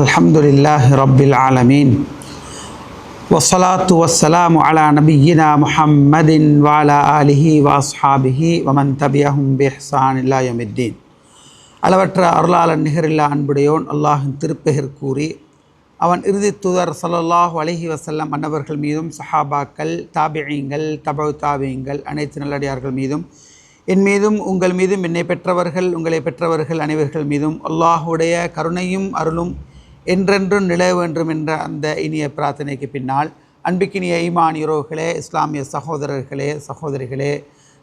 الحمد لله رب العالمين والصلاة والسلام على نبينا محمد وعلى آله وأصحابه ومن تبعهم بإحسان إلى يوم الدين அளவற்ற அருளாளன் நிகரில்லா அன்புடையோன் அல்லாஹின் திருப்பெயர் கூறி அவன் இறுதி தூதர் ஸல்லல்லாஹு அலைஹி வஸல்லம் அன்னவர்கள் மீதும் சஹாபாக்கள் தாபியங்கள் தபு தாபியங்கள் அனைத்து நல்லடியார்கள் மீதும் என் மீதும் உங்கள் மீதும் என்னை பெற்றவர்கள் உங்களை பெற்றவர்கள் அனைவர்கள் மீதும் அல்லாஹுடைய கருணையும் அருளும் என்றென்றும் நிலவ வேண்டும் என்ற அந்த இனிய பிரார்த்தனைக்கு பின்னால் அன்பிக்கினிய ஈமான் உறவுகளே இஸ்லாமிய சகோதரர்களே சகோதரிகளே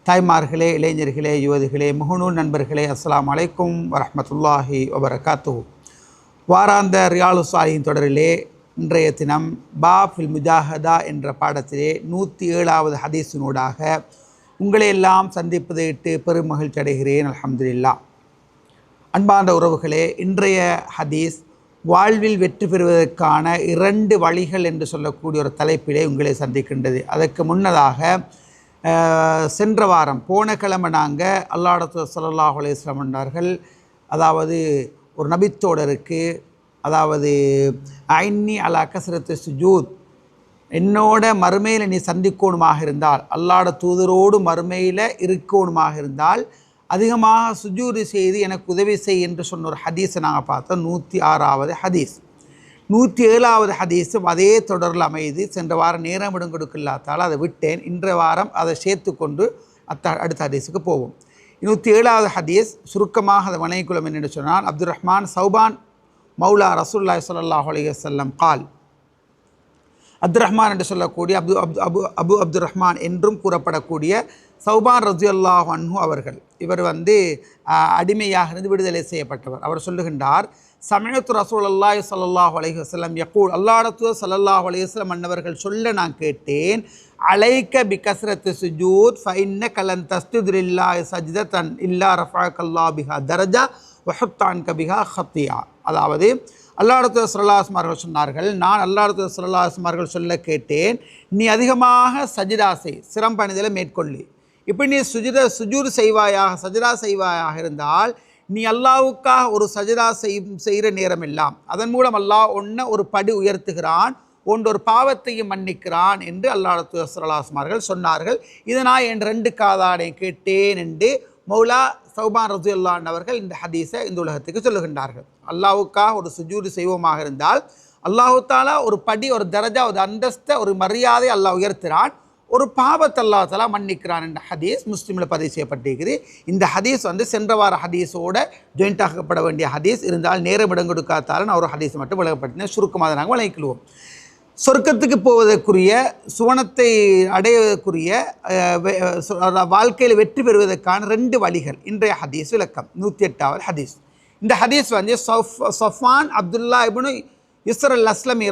தாய்மார்களே இளைஞர்களே யுவதிகளே முகநூல் நண்பர்களே அஸ்லாம் அலைக்கும் வரமத்துல்லாஹி வபரகாத்து வாராந்த ரியாலு சாலியின் தொடரிலே இன்றைய தினம் பாஃபில் முஜாஹதா என்ற பாடத்திலே நூற்றி ஏழாவது ஹதீஸினூடாக உங்களை எல்லாம் சந்திப்பதை இட்டு பெரும் மகிழ்ச்சி அடைகிறேன் அலமதுல்லா அன்பார்ந்த உறவுகளே இன்றைய ஹதீஸ் வாழ்வில் வெற்றி பெறுவதற்கான இரண்டு வழிகள் என்று சொல்லக்கூடிய ஒரு தலைப்பிலே உங்களை சந்திக்கின்றது. அதற்கு முன்னதாக சென்ற வாரம் போன கிழமை நாங்கள் அல்லாடத்து சல்லாஹ் அலையம் என்றார்கள் அதாவது ஒரு நபித்தோடருக்கு அதாவது ஐன்னி அலா கசரத்து சுஜூத் என்னோட மறுமையில் நீ சந்திக்கணுமாக இருந்தால் அல்லாட தூதரோடு மறுமையில் இருக்கணுமாக இருந்தால் அதிகமாக சுஜூரி செய்து எனக்கு உதவி செய் என்று சொன்ன ஒரு ஹதீஸை நாங்கள் பார்த்தோம். நூற்றி ஆறாவது ஹதீஸ். நூற்றி ஏழாவது ஹதீஸும் அதே தொடரில் அமைது சென்ற வாரம் நேரம் இடம் கொடுக்கலாத்தால் அதை விட்டேன். இன்ற வாரம் அதை சேர்த்து கொண்டு அத்த அடுத்த ஹதீஸுக்கு போவோம். நூற்றி ஏழாவது ஹதீஸ் சுருக்கமாக அதை வணங்கிக்கொள்ளும் என்று சொன்னால் அப்துல் ரஹ்மான் சௌபான் மௌலா ரசூல்லாய் ஸல்லல்லாஹு அலைஹி கால் அப்து ரஹ்மான் என்று சொல்லக்கூடிய அப்து அப்து அபு அபு அப்துல் ரஹ்மான் என்றும் கூறப்படக்கூடிய சௌபான் ரஜியுல்லாஹ் அன்ஹு அவர்கள். இவர் வந்து அடிமையாக இருந்து விடுதலை செய்யப்பட்டவர். அவர் சொல்லுகின்றார் சமயத்து ரசூல் அல்லாஹ் சல்லாஹ் அலைஹி வஸல்லம் யக்கூல் அல்லாடத்து சல்லாஹ் அலைஹி வஸல்லம் அன்னவர்கள் சொல்ல நான் கேட்டேன் அலைக்க பி சுஜூத் ஃபைன்ன கலன் தஸ்துதில்லா தன் இல்லா ரஃபாக்கல்லா பிஹா தரஜா வஹத்தான் கபிஹா ஹத்தியா அதாவது அல்லாடத்து சுல்லாஸ்மார்கள் சொன்னார்கள் நான் அல்லாடத்து சுல்லாஸ்மார்கள் சொல்ல கேட்டேன் நீ அதிகமாக சஜிதாசை செய் சிரம்பணிதலை மேற்கொள்ளி. இப்படி நீ சுஜித சுஜூர் செய்வாயாக சஜிதா செய்வாயாக இருந்தால் நீ அல்லாவுக்காக ஒரு சஜிதா செய் செய்கிற நேரம் எல்லாம். அதன் மூலம் அல்லாஹ் ஒன்றை ஒரு படி உயர்த்துகிறான் ஒன்று ஒரு பாவத்தையும் மன்னிக்கிறான் என்று அல்லாடத்து சுல்லாஸ்மார்கள் சொன்னார்கள். இதை நான் என் ரெண்டு காதாடை கேட்டேன் என்று மௌலா சௌபான் ரசூல்லான் அவர்கள் இந்த ஹதீஸை இந்த உலகத்துக்கு சொல்லுகின்றார்கள். அல்லாவுக்காக ஒரு சுஜூது செய்வோமாக இருந்தால் அல்லாஹு தாலா ஒரு படி ஒரு தரஜா ஒரு அந்தஸ்தை ஒரு மரியாதை அல்லாஹ் உயர்த்துறான் ஒரு பாவத்தை அல்லாஹ் தாலா மன்னிக்கிறான் என்ற ஹதீஸ் முஸ்லீமில் பதிவு செய்யப்பட்டிருக்குது. இந்த ஹதீஸ் வந்து சென்ற வார ஹதீஸோட ஜாயிண்ட் ஆக்கப்பட வேண்டிய ஹதீஸ். இருந்தால் நேரம் இடம் கொடுக்காதால நான் ஒரு ஹதீஸ் மட்டும் விளக்கப்பட்டேன் சுருக்கமாக நாங்கள் வழங்கிக்கொள்வோம் சொர்க்கத்துக்கு போவதற்குரிய சுவனத்தை அடைவதற்குரிய வாழ்க்கையில் வெற்றி பெறுவதற்கான ரெண்டு வழிகள். இன்றைய ஹதீஸ் விளக்கம். நூற்றி எட்டாவது ஹதீஸ். இந்த ஹதீஸ் வந்து சஃப் சஃபான் அப்துல்லா இபுனு இஸ்ர அல் அஸ்லம்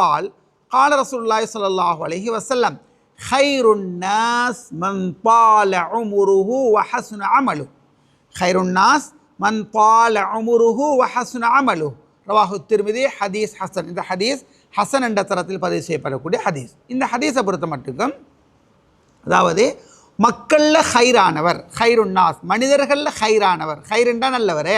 கால் கால ரசூல்லாய் சல்லாஹ் அலஹி வசல்லம் ஹைருன்னாஸ் மன் பால உமுருஹு வஹசுன அமலு. ஹைருன்னாஸ் மன் பால உமுருஹு வஹசுன அமலு. ரவாஹு திருமதி ஹதீஸ் ஹசன். இந்த ஹதீஸ் ஹசன் என்ற தரத்தில் பதிவு செய்யப்படக்கூடிய ஹதீஸ். இந்த ஹதீஸை பொறுத்த மட்டுக்கும் அதாவது மக்களில் ஹைரானவர் ஹைருன்னாஸ். மனிதர்களில் ஹைரானவர். ஹைருண்டா நல்லவரே?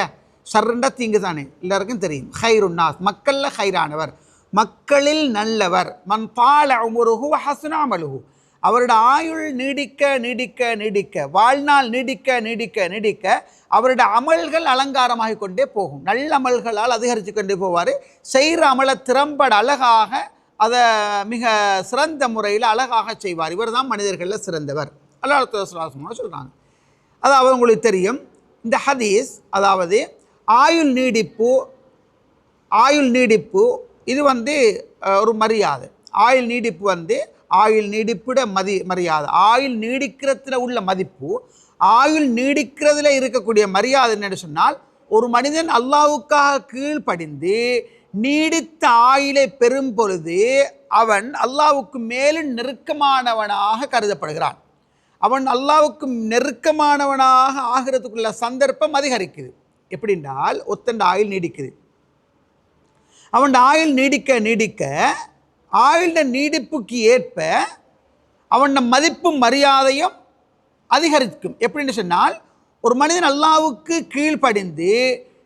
ஷர்ருண்டா தீங்கு தானே எல்லாருக்கும் தெரியும். ஹைருன்னாஸ். மக்களில் ஹைரானவர். மக்களில் நல்லவர். மண் பால உமுருஹு ஹசுனாமலுகு அவருடைய ஆயுள் நீடிக்க நீடிக்க நீடிக்க வாழ்நாள் நீடிக்க நீடிக்க நீடிக்க அவருடைய அமல்கள் அலங்காரமாக கொண்டே போகும். நல்ல அமல்களால் அதிகரித்து கொண்டே போவார். செய்கிற அமலை திறம்பட அழகாக அதை மிக சிறந்த முறையில் அழகாக செய்வார். இவர் தான் மனிதர்களில் சிறந்தவர். அல்லாஹ் சொல்கிறாங்க அதாவது உங்களுக்கு தெரியும் இந்த ஹதீஸ் அதாவது ஆயுள் நீடிப்பு ஆயுள் நீடிப்பு இது வந்து ஒரு மரியாதை. ஆயுள் நீடிப்பு வந்து ஆயுள் நீடிப்புட மதி மரியாதை. ஆயுள் நீடிக்கிறதுல உள்ள மதிப்பு ஆயுள் நீடிக்கிறதுல இருக்கக்கூடிய மரியாதை என்னென்னு சொன்னால் ஒரு மனிதன் அல்லாவுக்காக கீழ்ப்படிந்து நீடித்த ஆயிலை பெறும் பொழுது அவன் அல்லாவுக்கு மேலும் நெருக்கமானவனாக கருதப்படுகிறான். அவன் அல்லாவுக்கு நெருக்கமானவனாக ஆகிறதுக்குள்ள சந்தர்ப்பம் அதிகரிக்குது. எப்படின்றால் ஒத்தண்ட ஆயுள் நீடிக்குது. அவன் ஆயுள் நீடிக்க நீடிக்க ஆயுள நீடிப்புக்கு ஏற்ப அவன் மதிப்பும் மரியாதையும் அதிகரிக்கும். எப்படின்னு சொன்னால் ஒரு மனிதன் அல்லாவுக்கு கீழ்ப்படிந்து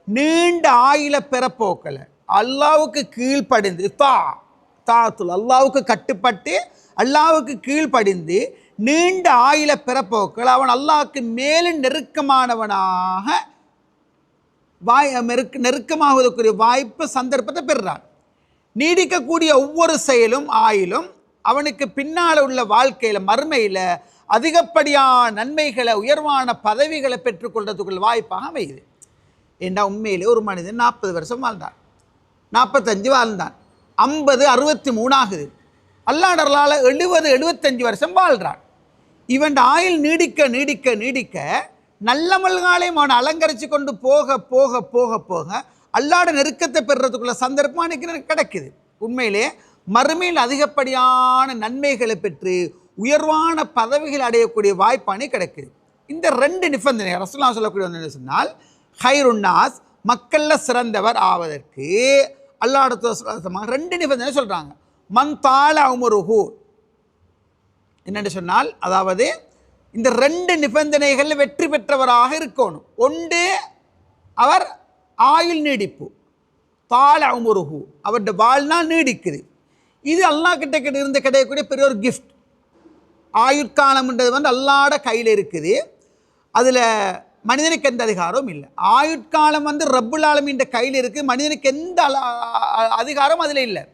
நீண்ட ஆயில பெறப்போக்கலை அல்லாவுக்கு கீழ்ப்படிந்து தா தாத்துல் அல்லாவுக்கு கட்டுப்பட்டு அல்லாவுக்கு கீழ்ப்படிந்து நீண்ட ஆயில பிறப்போக்கள் அவன் அல்லாவுக்கு மேலும் நெருக்கமானவனாக வாய் நெருக்க நெருக்கமாகுவதற்குரிய வாய்ப்பு சந்தர்ப்பத்தை பெறுறான். நீடிக்கக்கூடிய ஒவ்வொரு செயலும் ஆயிலும் அவனுக்கு பின்னால் உள்ள வாழ்க்கையில் மறுமையில் அதிகப்படியான நன்மைகளை உயர்வான பதவிகளை பெற்றுக்கொள்றதுக்குள்ள வாய்ப்பாக அமையுது. ஏண்டா உண்மையிலே ஒரு மனிதன் நாற்பது வருஷம் வாழ்ந்தான். நாற்பத்தஞ்சு வாழ்ந்தான். ஐம்பது அறுபத்தி மூணாகுது அல்லாடர்களால் எழுபது எழுபத்தஞ்சு வருஷம் வாழ்கிறான் இவன் ஆயுள் நீடிக்க நீடிக்க நீடிக்க நல்ல நல்லமல்காலையும் அவன் அலங்கரித்து கொண்டு போக போக போக போக அல்லாட நெருக்கத்தை பெறுறதுக்குள்ள சந்தர்ப்பம் அன்னைக்கு எனக்கு கிடைக்குது. உண்மையிலே மறுமையில் அதிகப்படியான நன்மைகளை பெற்று உயர்வான பதவிகள் அடையக்கூடிய வாய்ப்பானே கிடைக்குது. இந்த ரெண்டு நிபந்தனை ரசூலா சொல்லக்கூடிய ஒன்று என்ன சொன்னால் ஹைருன்னாஸ் மக்களில் சிறந்தவர் ஆவதற்கு அல்லாட ரெண்டு நிபந்தனை சொல்கிறாங்க மன் தால என்னென்று சொன்னால் அதாவது இந்த ரெண்டு நிபந்தனைகளில் வெற்றி பெற்றவராக இருக்கணும். ஒன்று அவர் ஆயுள் நீடிப்பு. தால அமுருஹு அவருடைய வாழ்நாள் நீடிக்குது. இது அல்லாஹ் கிட்ட கிட்ட இருந்து கிடைக்கக்கூடிய பெரிய ஒரு கிஃப்ட் ஆயுட்காலம்ன்றது வந்து அல்லாட கையில் இருக்குது. அதில் மனிதனுக்கு எந்த அதிகாரமும் இல்லை. ஆயுட்காலம் வந்து ரப்புல் ஆலமின்ற கையில் இருக்குது. மனிதனுக்கு எந்த அதிகாரம் அ- அதிகாரமும் அதில் இல்லை.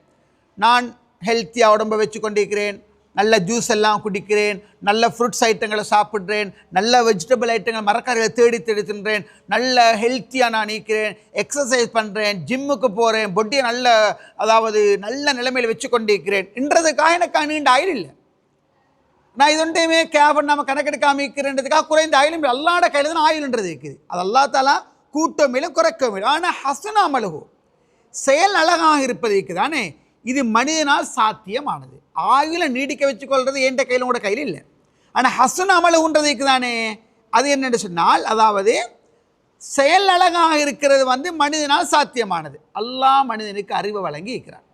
நான் ஹெல்த்தியாக உடம்பை வச்சு கொண்டிருக்கிறேன் நல்ல ஜூஸ் எல்லாம் குடிக்கிறேன். நல்ல ஃப்ரூட்ஸ் ஐட்டங்களை சாப்பிட்றேன். நல்ல வெஜிடபிள் ஐட்டங்கள் மரக்கறிகளை தேடி தேடி தின்றேன். நல்ல ஹெல்த்தியாக நான் நீக்கிறேன் எக்ஸசைஸ் பண்ணுறேன் ஜிம்முக்கு போகிறேன் பொட்டியை நல்ல அதாவது நல்ல நிலைமையில் வச்சு கொண்டிருக்கிறேன் என்றதுக்காக எனக்கு நீண்ட ஆயுள் இல்லை. நான் இது கேபன் நம்ம கணக்கெடுக்காம இருக்கிறேன்றதுக்காக குறைந்த ஆயிலும் அல்லாட கையில் தான் ஆயில்ன்றது இருக்குது. அது அல்லா தாலா குறைக்கவும் இல்லை ஆனால் ஹசனா செயல் அழகாக இருப்பது இருக்குதானே இது மனிதனால் சாத்தியமானது. ஆயுளை நீடிக்க வச்சுக்கொள்றது என்ற கையில் உங்களோட கையில் இல்லை. ஆனால் ஹசன் அமலுன்றது தானே? அது என்னென்னு சொன்னால் அதாவது செயல் அழகாக இருக்கிறது வந்து மனிதனால் சாத்தியமானது. எல்லா மனிதனுக்கு அறிவை வழங்கி இருக்கிறார்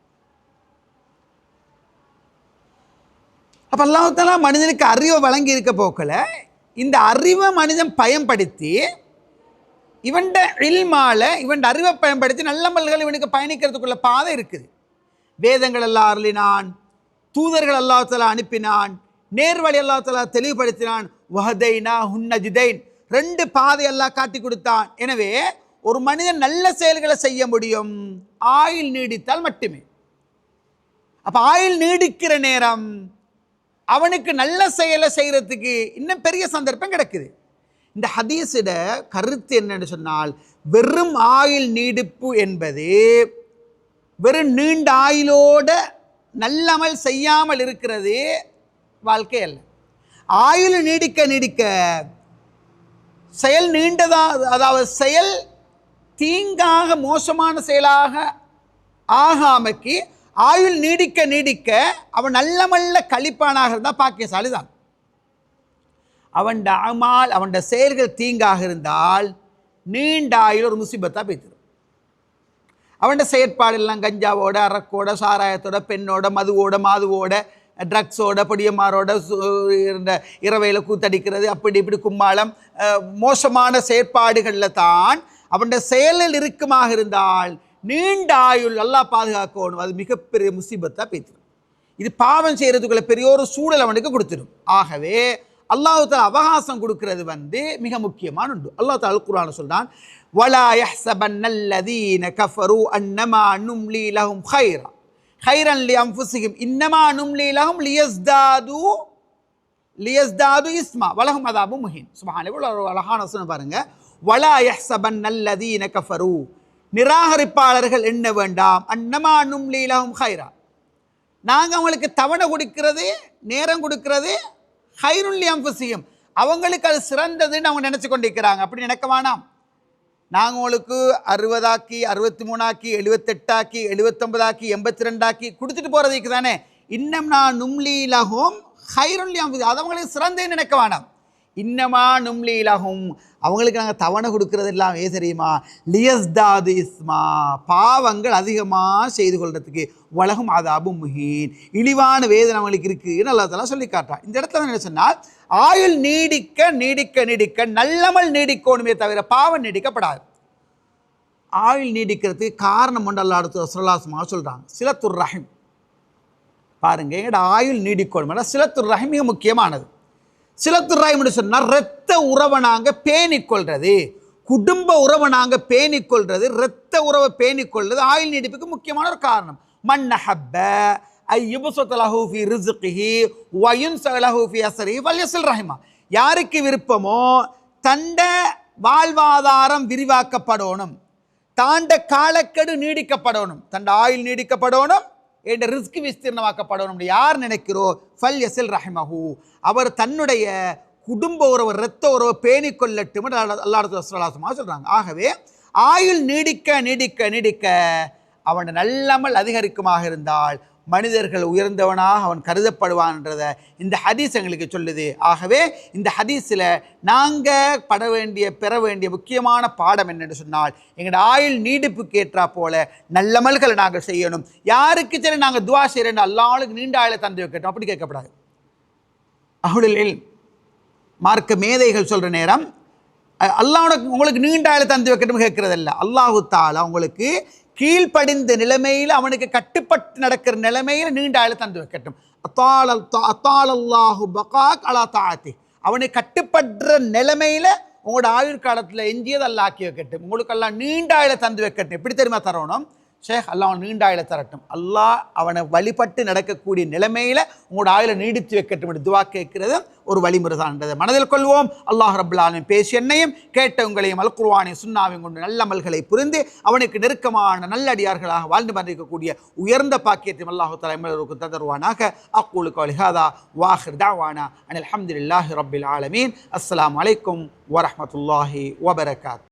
அப்போ அல்லாஹாலா மனிதனுக்கு அறிவை வழங்கி இருக்க போக்கில். இந்த அறிவை மனிதன் பயன்படுத்தி இவன்ட இல்மால இவன் அறிவை பயன்படுத்தி நல்ல மல்கள் இவனுக்கு பயணிக்கிறதுக்குள்ள பாதை இருக்குது. வேதங்கள் எல்லாம் அருளினான் தூதர்கள் அல்லாஹாலா அனுப்பினான் நேர்வழி அல்லாஹாலா தெளிவுபடுத்தினான். வஹதைனா ஹுன்னஜிதைன் ரெண்டு பாதை எல்லாம் காட்டி கொடுத்தான். எனவே ஒரு மனிதன் நல்ல செயல்களை செய்ய முடியும். ஆயுள் நீடித்தால் மட்டுமே. அப்போ ஆயுள் நீடிக்கிற நேரம் அவனுக்கு நல்ல செயலை செய்கிறதுக்கு இன்னும் பெரிய சந்தர்ப்பம் கிடைக்குது. இந்த ஹதீஸிட கருத்து என்னன்னு சொன்னால் வெறும் ஆயுள் நீடிப்பு என்பது வெறும் நீண்ட ஆயுளோட நல்லமல் செய்யாமல் இருக்கிறது வாழ்க்கை அல்ல. ஆயுள் நீடிக்க நீடிக்க செயல் நீண்டதாக அதாவது செயல் தீங்காக மோசமான செயலாக ஆகாமக்கு ஆயுள் நீடிக்க நீடிக்க அவன் நல்லமல்ல கழிப்பானாக இருந்தால் பாக்கியசாலி தான். அவன் அமால் அவன் செயல்கள் தீங்காக இருந்தால் நீண்ட ஆயுள் ஒரு முசிபத்தாக பேத்துடும் அவன் செயற்பாடெல்லாம் கஞ்சாவோட அரக்கோட சாராயத்தோட பெண்ணோட மதுவோட மாதுவோட ட்ரக்ஸோட பொடியமாரோட சு- இருந்த இரவையில் கூத்தடிக்கிறது அப்படி இப்படி கும்மாளம் மோசமான செயற்பாடுகளில் தான் அவன் செயலில் இருக்குமாக இருந்தால் நீண்ட ஆயுள் நல்லா பாதுகாக்கணும். அது மிகப்பெரிய முசீபத்தாக பேசிடும் இது பாவம் செய்கிறதுக்குள்ள பெரிய ஒரு சூழல் அவனுக்கு கொடுத்துடும் ஆகவே அல்லாஹால அவகாசம் கொடுக்கிறது வந்து மிக முக்கியமான உண்டு அல்லாஹ் குரான சொல்கிறான் வலா யஹ்சபன்ன அல்லதீன கஃபரு அன்னமா நும்லி லஹும் ஹைரா ஹைரன் லி அன்ஃபுஸிஹிம் இன்னமா நும்லி லஹும் லியஸ்தாது லியஸ்தாது இஸ்மா வலஹும் அதாபு முஹின் சுபஹான இவ்வளோ ஒரு அழகான வசனம் பாருங்க வலா யஹ்சபன் அல்லதீன கஃபரு நிராகரிப்பாளர்கள் என்ன வேண்டாம் அன்னமா நும்லி லஹும் ஹைரா நாங்கள் அவங்களுக்கு தவணை கொடுக்கிறது நேரம் கொடுக்கிறது ஹைருல்லி அம்பசியம் அவங்களுக்கு அது சிறந்ததுன்னு அவங்க நினச்சி கொண்டிருக்கிறாங்க அப்படி நினைக்க வேணாம் நாங்கள் உங்களுக்கு அறுபதாக்கி அறுபத்தி மூணாக்கி எழுபத்தெட்டாக்கி எழுபத்தொம்பதாக்கி எண்பத்தி ரெண்டாக்கி கொடுத்துட்டு போகிறதுக்கு தானே. இன்னும் நான் நும்லீலகும் ஹைருல்லி அம்பசி அவங்களுக்கு சிறந்தேன்னு நினைக்க வேணாம். இன்னமா நும்லீலகும். அவங்களுக்கு நாங்கள் தவணை கொடுக்கறது எல்லாம் ஏன் தெரியுமா? லியஸ்தாது இஸ்மா. பாவங்கள் அதிகமாக செய்து கொள்றதுக்கு உலகம் அதாபு முஹீன். இழிவான வேதனை அவங்களுக்கு இருக்குன்னு அல்லா தலா சொல்லி காட்டுறான். இந்த இடத்துல என்ன சொன்னால் ஆயுள் நீடிக்க நீடிக்க நீடிக்க நல்லமல் நீடிக்கணுமே தவிர பாவம் நீடிக்கப்படாது. ஆயுள் நீடிக்கிறதுக்கு காரணம் ஒன்று அல்லா அடுத்து சொல்கிறாங்க சிலத்துர் ரஹிம். பாருங்கள் எங்களோட ஆயுள் நீடிக்கணும் சிலத்துர் ரஹிம் மிக முக்கியமானது. சிலத்துர் ரஹிம்னு சொன்னால் இரத்த உறவை நாங்கள் பேணிக்கொள்றது. குடும்ப உறவை நாங்கள் பேணிக்கொள்றது இரத்த உறவை பேணிக்கொள்றது ஆயுள் நீடிப்புக்கு முக்கியமான ஒரு காரணம். மன்னஹப்ப ஐயுபுசத்தலஹூஃபி ரிசுகிஹி வயுன் சலஹூஃபி அசரி வல்யசில் ரஹிமா. யாருக்கு விருப்பமோ தண்ட வாழ்வாதாரம் விரிவாக்கப்படணும். தாண்ட காலக்கெடு நீடிக்கப்படணும். தண்ட ஆயுள் நீடிக்கப்படணும் என்ற ரிஸ்க் விஸ்தீர்ணமாக்கப்படணும் யார் நினைக்கிறோ ஃபல் எசில் ரஹிமஹு. அவர் தன்னுடைய குடும்ப உறவு இரத்த உறவை பேணி கொள்ளட்டும் அல்லாஹ் சொல்கிறாங்க ஆகவே ஆயுள் நீடிக்க நீடிக்க நீடிக்க அவன் நல்லமல் அதிகரிக்குமாக இருந்தால் மனிதர்கள் உயர்ந்தவனாக அவன் கருதப்படுவான்றத இந்த ஹதீஸ் எங்களுக்கு சொல்லுது. ஆகவே இந்த ஹதீஸில் நாங்கள் பட வேண்டிய பெற வேண்டிய முக்கியமான பாடம் என்னென்னு சொன்னால் எங்களோட ஆயுள் நீடிப்புக்கு ஏற்றா போல நல்லமல்களை நாங்கள் செய்யணும். யாருக்கு சரி நாங்கள் துவா செய்கிறேன் அல்லாளுக்கு நீண்ட ஆயுளை தந்து வைக்கட்டும். அப்படி கேட்கப்படாது. அவளில் மார்க்க மேதைகள் சொல்கிற நேரம் அல்லாஹ் உங்களுக்கு நீண்ட ஆயுளை தந்து வைக்கட்டும் கேட்கறதில்ல. அல்லாஹு தாலா உங்களுக்கு கீழ்ப்படிந்த நிலைமையில் அவனுக்கு கட்டுப்பட்டு நடக்கிற நிலைமையில் நீண்ட ஆயுள் தந்து வைக்கட்டும். அத்தால் அத்தால் பகாக் அலா தாத்தி அவனை கட்டுப்படுற நிலைமையில் உங்களோட ஆயுள் காலத்தில் எஞ்சியது அல்லாக்கி வைக்கட்டும். உங்களுக்கெல்லாம் நீண்ட ஆயுளை தந்து வைக்கட்டும். எப்படி தெரியுமா தரணும்? ஷேக் அல்லாஹ் அவன் நீண்ட தரட்டும். அல்லாஹ் அவனை வழிபட்டு நடக்கக்கூடிய நிலைமையில் உங்களோட ஆயில நீடித்து வைக்கட்டும் என்று துவா கேட்கிறது ஒரு வழிமுறை தான்ன்றது மனதில் கொள்வோம். அல்லாஹ் ரபுல்லாலும் பேசி என்னையும் கேட்ட உங்களையும் அல்குர்வானை சுண்ணாவையும் கொண்டு நல்ல அமல்களை புரிந்து அவனுக்கு நெருக்கமான நல்லடியார்களாக வாழ்ந்து வந்திருக்கக்கூடிய உயர்ந்த பாக்கியத்தையும் அல்லாஹு தலைமையினருக்கு தந்தருவானாக. அக்கூலுக்கு அலிஹாதா வாஹிர் தாவானா அனில் அஹமதுல்லாஹி ரபில் ஆலமீன். அஸ்லாம் வலைக்கம் வரமத்துல்லாஹி வபரகாத்.